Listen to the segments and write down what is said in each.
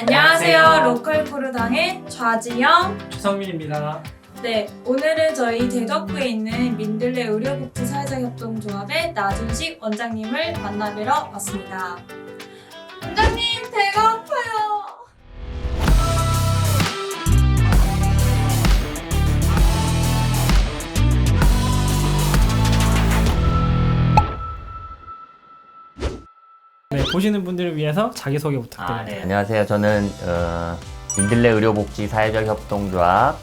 안녕하세요. 로컬 코르당의 좌지영, 최성민입니다. 네, 오늘은 저희 대덕구에 있는 민들레 의료복지사회자협동조합의 나준식 원장님을 만나뵈러 왔습니다. 네, 보시는 분들을 위해서 자기소개 아, 부탁드립니다. 네. 안녕하세요. 저는 어, 민들레 의료복지 사회적 협동조합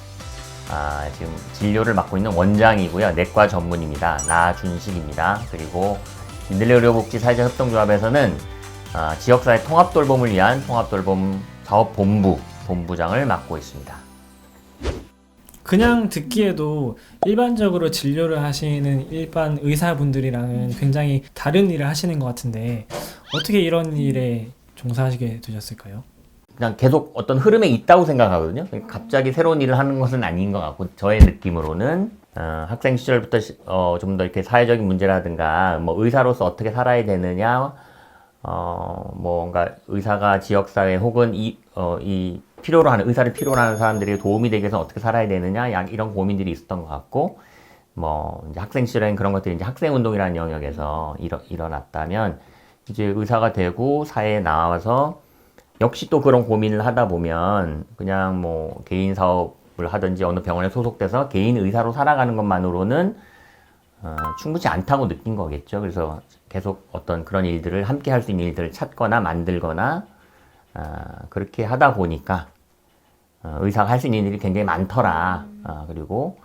아, 지금 진료를 맡고 있는 원장이고요. 내과 전문입니다. 나준식입니다. 그리고 민들레 의료복지 사회적 협동조합에서는 아, 지역사회 통합 돌봄을 위한 통합 돌봄 사업 본부 본부장을 맡고 있습니다. 그냥 듣기에도 일반적으로 진료를 하시는 일반 의사분들이랑은 굉장히 다른 일을 하시는 것 같은데 어떻게 이런 일에 종사하시게 되셨을까요? 그냥 계속 어떤 흐름에 있다고 생각하거든요. 갑자기 새로운 일을 하는 것은 아닌 것 같고 저의 느낌으로는 어, 학생 시절부터 어, 좀 더 이렇게 사회적인 문제라든가 뭐 의사로서 어떻게 살아야 되느냐, 어, 뭔가 의사가 지역사회 혹은 이, 어, 이 필요로 하는 의사를 필요로 하는 사람들에게 도움이 되기 위해서 어떻게 살아야 되느냐, 약 이런 고민들이 있었던 것 같고 뭐 이제 학생 시절에는 그런 것들이 이제 학생 운동이라는 영역에서 일어, 일어났다면 이제 의사가 되고 사회에 나와서 역시 또 그런 고민을 하다 보면 그냥 뭐 개인 사업을 하든지 어느 병원에 소속돼서 개인 의사로 살아가는 것만으로는 어, 충분치 않다고 느낀 거겠죠. 그래서 계속 어떤 그런 일들을 함께 할 수 있는 일들을 찾거나 만들거나 어, 그렇게 하다 보니까 어, 의사가 할 수 있는 일이 굉장히 많더라. 어, 그리고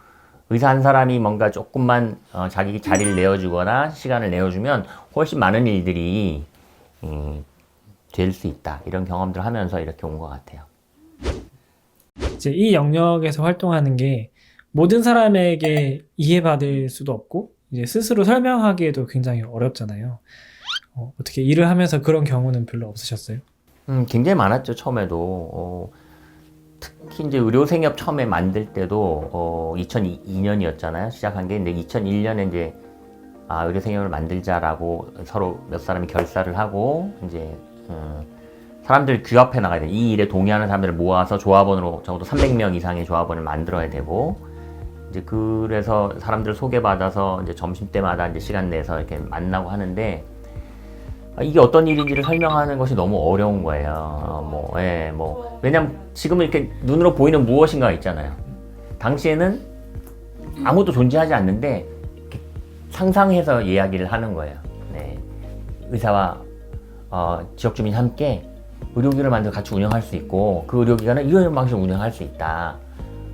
의사 한 사람이 뭔가 조금만 어, 자기 자리를 내어주거나 시간을 내어주면 훨씬 많은 일들이 음, 될 수 있다. 이런 경험들을 하면서 이렇게 온 것 같아요. 이제 이 영역에서 활동하는 게 모든 사람에게 이해받을 수도 없고 이제 스스로 설명하기에도 굉장히 어렵잖아요. 어, 어떻게 일을 하면서 그런 경우는 별로 없으셨어요? 음, 굉장히 많았죠, 처음에도. 어, 특히 이제 의료생협 처음에 만들 때도, 어, 2002년이었잖아요. 시작한 게. 근데 2001년에 이제, 아, 의료생협을 만들자라고 서로 몇 사람이 결사를 하고, 이제, 음, 사람들 규합해 나가야 돼. 이 일에 동의하는 사람들을 모아서 조합원으로 적어도 300명 이상의 조합원을 만들어야 되고, 이제 그래서 사람들 소개받아서 이제 점심 때마다 이제 시간 내서 이렇게 만나고 하는데, 아, 이게 어떤 일인지를 설명하는 것이 너무 어려운 거예요. 어, 뭐, 예, 뭐. 왜냐면 지금은 이렇게 눈으로 보이는 무엇인가가 있잖아요. 당시에는 아무도 존재하지 않는데 상상해서 이야기를 하는 거예요. 네. 의사와 어, 지역 주민이 함께 의료기관을 만들어 같이 운영할 수 있고 그 의료기관은 이런 방식으로 운영할 수 있다.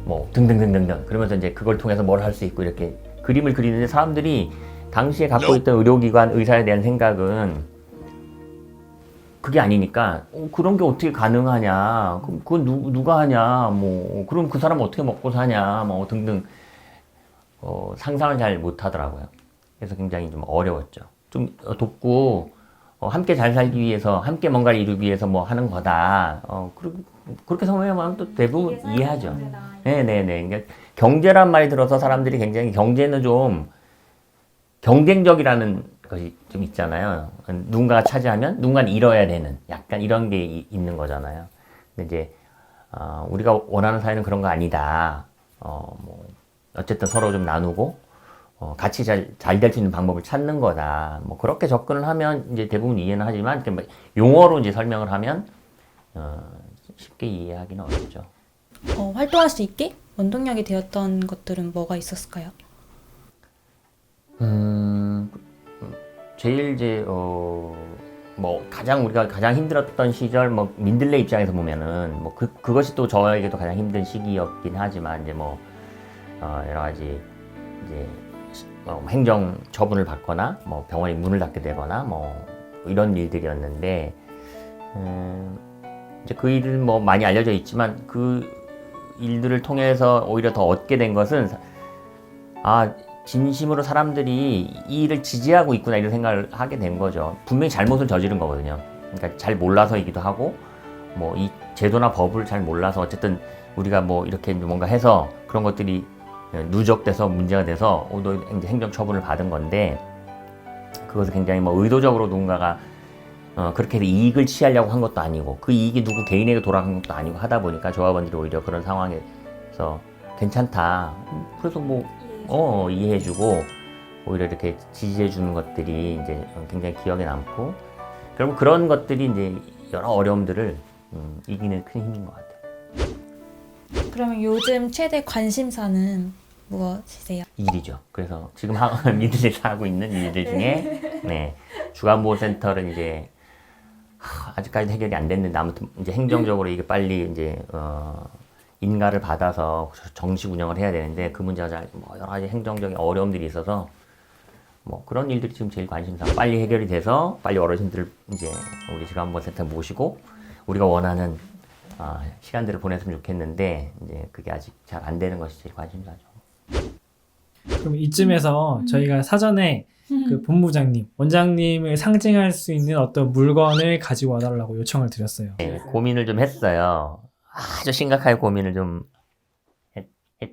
뭐 등등등등등. 그러면서 이제 그걸 통해서 뭘 할 수 있고 이렇게 그림을 그리는데 사람들이 당시에 갖고 있던 의료기관 의사에 대한 생각은 그게 아니니까 어, 그런 게 어떻게 가능하냐. 그럼 그건 누, 누가 하냐. 뭐 그럼 그 사람 어떻게 먹고 사냐. 뭐 등등. 어, 상상을 잘 못하더라고요. 그래서 굉장히 좀 어려웠죠. 좀 어, 돕고 어, 함께 잘 살기 위해서 함께 뭔가를 이루기 위해서 뭐 하는 거다. 어, 그렇게, 그렇게 생각하면 또 대부분 이해하죠. 네네 네. 그러니까 경제란 말이 들어서 사람들이 굉장히 경제는 좀 경쟁적이라는 것이 좀 있잖아요. 누군가가 차지하면 누군가는 잃어야 되는 약간 이런 게 이- 있는 거잖아요. 근데 이제 어, 우리가 원하는 사회는 그런 거 아니다. 어, 뭐 어쨌든 서로 좀 나누고 어, 같이 잘 잘 될 수 있는 방법을 찾는 거다. 뭐 그렇게 접근을 하면 이제 대부분 이해는 하지만 이렇게 막 용어로 이제 설명을 하면 어, 쉽게 이해하기는 어렵죠. 어, 활동할 수 있게 원동력이 되었던 것들은 뭐가 있었을까요? 음, 제일 이제 어, 뭐 가장 우리가 가장 힘들었던 시절 뭐 민들레 입장에서 보면은 뭐 그 그것이 또 저에게도 가장 힘든 시기였긴 하지만 이제 뭐 어, 여러 가지 이제 시- 뭐 행정 처분을 받거나 뭐 병원이 문을 닫게 되거나 뭐 이런 일들이었는데 음, 이제 그 일은 뭐 많이 알려져 있지만 그 일들을 통해서 오히려 더 얻게 된 것은 아 진심으로 사람들이 이 일을 지지하고 있구나 이런 생각을 하게 된 거죠. 분명히 잘못을 저지른 거거든요. 그러니까 잘 몰라서이기도 하고 뭐 이 제도나 법을 잘 몰라서 어쨌든 우리가 뭐 이렇게 뭔가 해서 그런 것들이 누적돼서 문제가 돼서 어, 너 행정 처분을 받은 건데 그것을 굉장히 뭐 의도적으로 누군가가 어, 그렇게 이익을 취하려고 한 것도 아니고 그 이익이 누구 개인에게 돌아간 것도 아니고 하다 보니까 조합원들이 오히려 그런 상황에서 괜찮다. 그래서 뭐 어, 이해해주고 오히려 이렇게 지지해주는 것들이 이제 굉장히 기억에 남고 결국 그런 것들이 이제 여러 어려움들을 음, 이기는 큰 힘인 것 같아요. 그러면 요즘 최대 관심사는 무엇이세요? 일이죠. 그래서 지금 하, 미들에서 하고 있는 일들 중에 네, 주간보호센터를 이제 하, 아직까지 해결이 안 됐는데 아무튼 이제 행정적으로 이게 빨리 이제 어, 인가를 받아서 정식 운영을 해야 되는데 그 문제가 잘뭐 여러 가지 행정적인 어려움들이 있어서 뭐 그런 일들이 지금 제일 관심사. 빨리 해결이 돼서 빨리 어르신들 이제 우리 주간보호센터 모시고 우리가 원하는 아, 시간들을 보냈으면 좋겠는데 이제 그게 아직 잘 안 되는 것이 제일 관심사죠. 그럼 이쯤에서 저희가 사전에 그 본부장님, 원장님을 상징할 수 있는 어떤 물건을 가지고 와달라고 요청을 드렸어요. 네, 고민을 좀 했어요. 아주 심각하게 고민을 좀 했,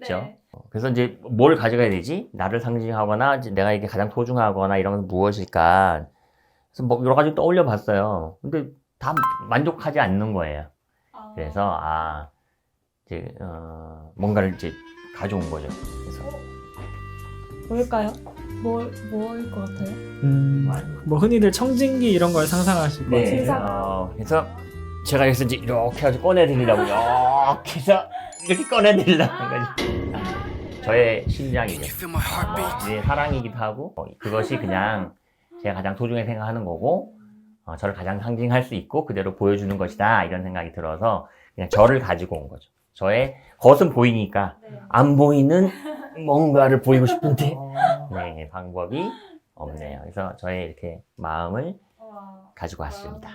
죠 네. 그래서 이제 뭘 가져가야 되지? 나를 상징하거나 내가 이게 가장 소중하거나 이런 건 무엇일까? 그래서 뭐 여러 가지 떠올려 봤어요. 근데 다 만족하지 않는 거예요. 그래서 아 이제 어, 뭔가를 이제 가져온 거죠. 그래서 뭘까요? 뭘, 뭐일 것 같아요? 음, 뭐 흔히들 청진기 이런 걸 상상하실 것 네. 같아요. 어, 그래서 제가 여기서 이제 이렇게 해서 꺼내드리려고 이렇게 해서 이렇게 꺼내드리려고 한 거지. 저의 심장이죠. 내 사랑이기도 하고 어, 그것이 그냥 제가 가장 소중하게 생각하는 거고 어, 저를 가장 상징할 수 있고 그대로 보여주는 것이다 이런 생각이 들어서 그냥 저를 가지고 온 거죠. 저의 겉은 보이니까 안 보이는 뭔가를 보이고 싶은데 네 방법이 없네요. 그래서 저의 이렇게 마음을 가지고 왔습니다.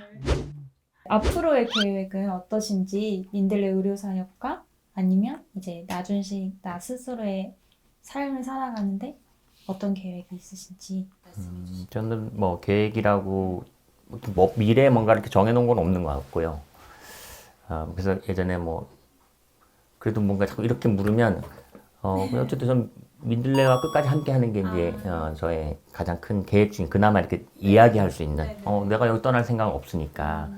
앞으로의 계획은 어떠신지 민들레 의료 사역과 아니면 이제 나준식 나 스스로의 삶을 살아가는데 어떤 계획이 있으신지 음, 저는 뭐 계획이라고 뭐 미래에 뭔가 이렇게 정해놓은 건 없는 것 같고요. 어, 그래서 예전에 뭐 그래도 뭔가 자꾸 이렇게 물으면 어 그냥 어쨌든 좀 민들레와 끝까지 함께하는 게 이제 어, 저의 가장 큰 계획 중에 그나마 이렇게 이야기할 수 있는 어 내가 여기 떠날 생각은 없으니까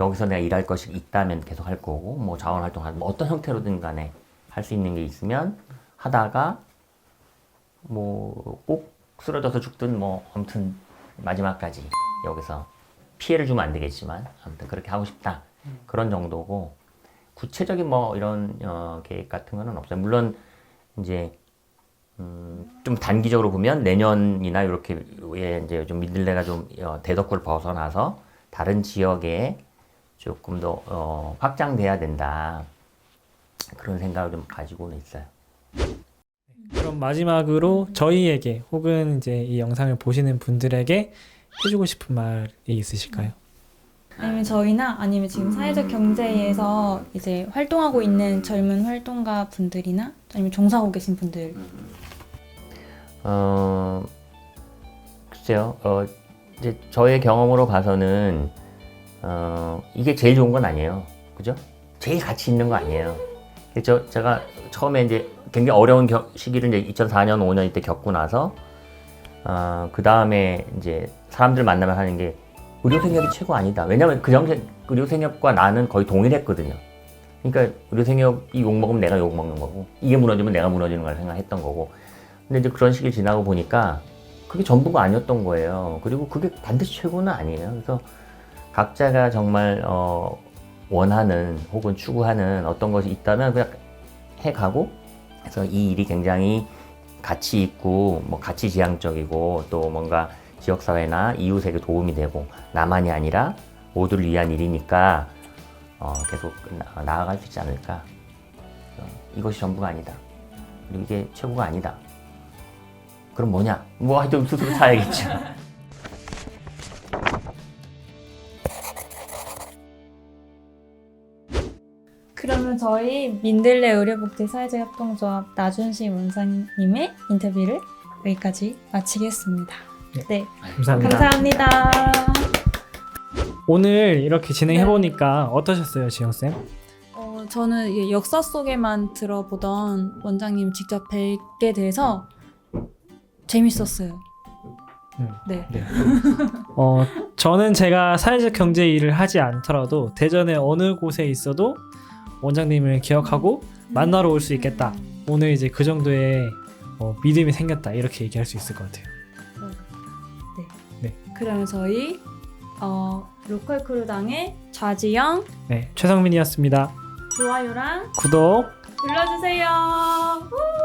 여기서 내가 일할 것이 있다면 계속 할 거고 뭐 자원 활동하는 뭐 어떤 형태로든 간에 할 수 있는 게 있으면 하다가 뭐 꼭 쓰러져서 죽든 뭐 아무튼 마지막까지 여기서 피해를 주면 안 되겠지만 아무튼 그렇게 하고 싶다 그런 정도고 구체적인 뭐 이런 어, 계획 같은 거는 없어요. 물론 이제 음, 좀 단기적으로 보면 내년이나 이렇게 왜 이제 좀 민들레가 좀 어, 대덕구를 벗어나서 다른 지역에 조금 더 어, 확장돼야 된다 그런 생각을 좀 가지고는 있어요. 그럼 마지막으로 저희에게 혹은 이제 이 영상을 보시는 분들에게 해주고 싶은 말이 있으실까요? 아니면 저희나 아니면 지금 사회적 경제에서 이제 활동하고 있는 젊은 활동가 분들이나 아니면 종사하고 계신 분들 어, 글쎄요, 어, 이제 저의 경험으로 봐서는, 어, 이게 제일 좋은 건 아니에요. 그죠? 제일 가치 있는 거 아니에요. 저, 제가 처음에 이제 굉장히 어려운 겨- 시기를 이제 2004년, 5년 이때 겪고 나서, 어, 그 다음에 이제 사람들 만나면 하는 게 의료생협이 최고 아니다. 왜냐면 그 전에 의료생협과 나는 거의 동일했거든요. 그러니까 의료생협이 욕먹으면 내가 욕먹는 거고, 이게 무너지면 내가 무너지는 걸 생각했던 거고, 근데 이제 그런 시기를 지나고 보니까 그게 전부가 아니었던 거예요. 그리고 그게 반드시 최고는 아니에요. 그래서 각자가 정말 어, 원하는 혹은 추구하는 어떤 것이 있다면 그냥 해가고 그래서 이 일이 굉장히 가치 있고 뭐 가치 지향적이고 또 뭔가 지역사회나 이웃에게 도움이 되고 나만이 아니라 모두를 위한 일이니까 어, 계속 나- 나아갈 수 있지 않을까. 그래서 이것이 전부가 아니다. 그리고 이게 최고가 아니다. 그럼 뭐냐? 뭐 하여튼 스스로 사야겠죠. 그러면 저희 민들레 의료복지 사회적협동조합 나준식 원장님의 인터뷰를 여기까지 마치겠습니다. 네. 네, 감사합니다. 감사합니다. 오늘 이렇게 진행해 보니까 어떠셨어요, 지영 쌤? 어, 저는 이게 역사 속에만 들어보던 원장님 직접 뵙게 돼서 재밌었어요. 음. 네. 네. 어, 저는 제가 사회적 경제 일을 하지 않더라도 대전의 어느 곳에 있어도 원장님을 기억하고 만나러 올 수 있겠다. 오늘 이제 그 정도의 어, 믿음이 생겼다 이렇게 얘기할 수 있을 것 같아요. 그러면 저희 어, 로컬 크루당의 좌지영 네, 최성민이었습니다. 좋아요랑 구독 눌러주세요. 우!